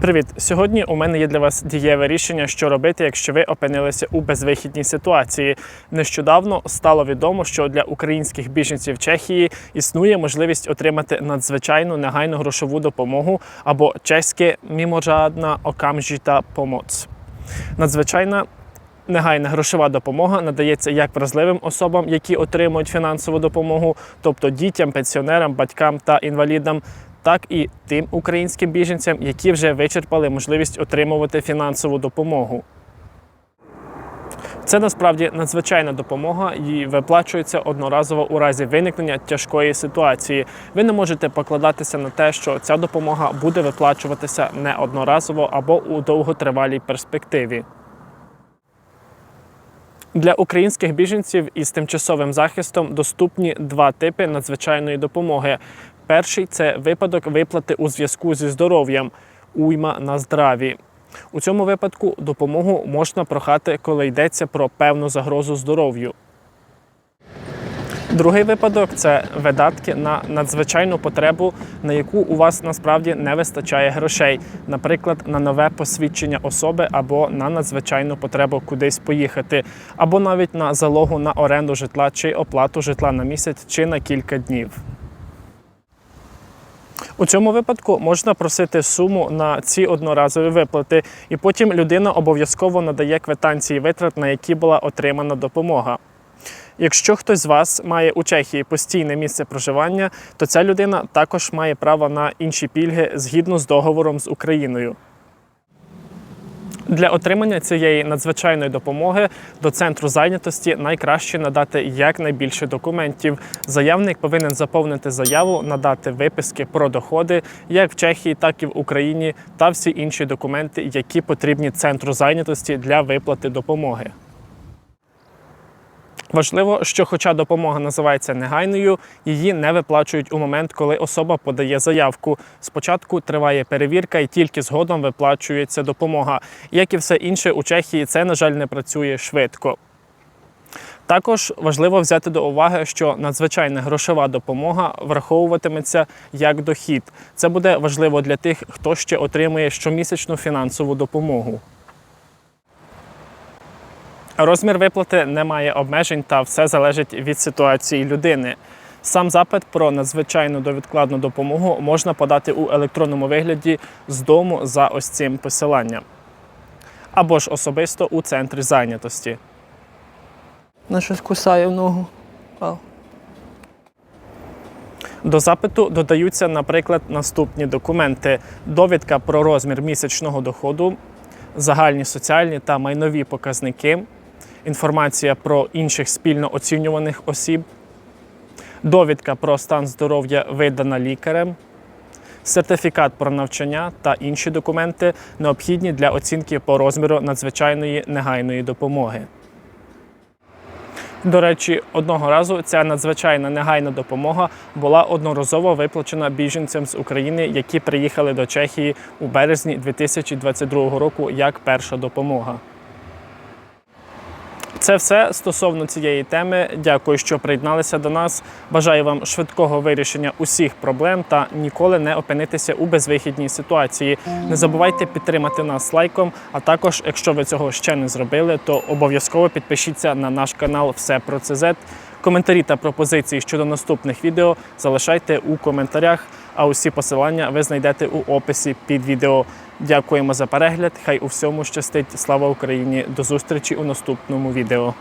Привіт! Сьогодні у мене є для вас дієве рішення, що робити, якщо ви опинилися у безвихідній ситуації. Нещодавно стало відомо, що для українських біженців Чехії існує можливість отримати надзвичайну негайну грошову допомогу або чеське міможадна окамжіта помоц. Надзвичайна Негайна грошова допомога надається як вразливим особам, які отримують фінансову допомогу, тобто дітям, пенсіонерам, батькам та інвалідам, так і тим українським біженцям, які вже вичерпали можливість отримувати фінансову допомогу. Це насправді надзвичайна допомога і виплачується одноразово у разі виникнення тяжкої ситуації. Ви не можете покладатися на те, що ця допомога буде виплачуватися не одноразово або у довготривалій перспективі. Для українських біженців із тимчасовим захистом доступні два типи надзвичайної допомоги. Перший це випадок виплати у зв'язку зі здоров'ям уйма на здраві. У цьому випадку допомогу можна прохати, коли йдеться про певну загрозу здоров'ю. Другий випадок це видатки на надзвичайну потребу, на яку у вас насправді не вистачає грошей, наприклад, на нове посвідчення особи або на надзвичайну потребу кудись поїхати, або навіть на залогу на оренду житла чи оплату житла на місяць чи на кілька днів. У цьому випадку можна просити суму на ці одноразові виплати, і потім людина обов'язково надає квитанції витрат, на які була отримана допомога. Якщо хтось з вас має у Чехії постійне місце проживання, то ця людина також має право на інші пільги згідно з договором з Україною. Для отримання цієї надзвичайної допомоги до центру зайнятості найкраще надати якнайбільше документів. Заявник повинен заповнити заяву, надати виписки про доходи як в Чехії, так і в Україні, та всі інші документи, які потрібні центру зайнятості для виплати допомоги. Важливо, що, хоча допомога називається негайною, її не виплачують у момент, коли особа подає заявку. Спочатку триває перевірка і тільки згодом виплачується допомога. Як і все інше у Чехії, це, на жаль, не працює швидко. Також важливо взяти до уваги, що надзвичайна грошова допомога враховуватиметься як дохід. Це буде важливо для тих, хто ще отримує щомісячну фінансову допомогу. Розмір виплати не має обмежень та все залежить від ситуації людини. Сам запит про надзвичайну довідкладну допомогу можна подати у електронному вигляді з дому за ось цим посиланням або ж особисто у центрі зайнятості. На щось кусає в ногу. Ау. До запиту додаються, наприклад, наступні документи: довідка про розмір місячного доходу, загальні соціальні та майнові показники, інформація про інших спільно оцінюваних осіб, довідка про стан здоров'я видана лікарем, сертифікат про навчання та інші документи, необхідні для оцінки по розміру надзвичайної негайної допомоги. До речі, одного разу ця надзвичайна негайна допомога була одноразово виплачена біженцям з України, які приїхали до Чехії у березні 2022 року як перша допомога. Це все стосовно цієї теми. Дякую, що приєдналися до нас. Бажаю вам швидкого вирішення усіх проблем та ніколи не опинитися у безвихідній ситуації. Не забувайте підтримати нас лайком. А також, якщо ви цього ще не зробили, то обов'язково підпишіться на наш канал Все про ЦЗ. Коментарі та пропозиції щодо наступних відео залишайте у коментарях. А усі посилання ви знайдете у описі під відео. Дякуємо за перегляд. Хай у всьому щастить. Слава Україні! До зустрічі у наступному відео.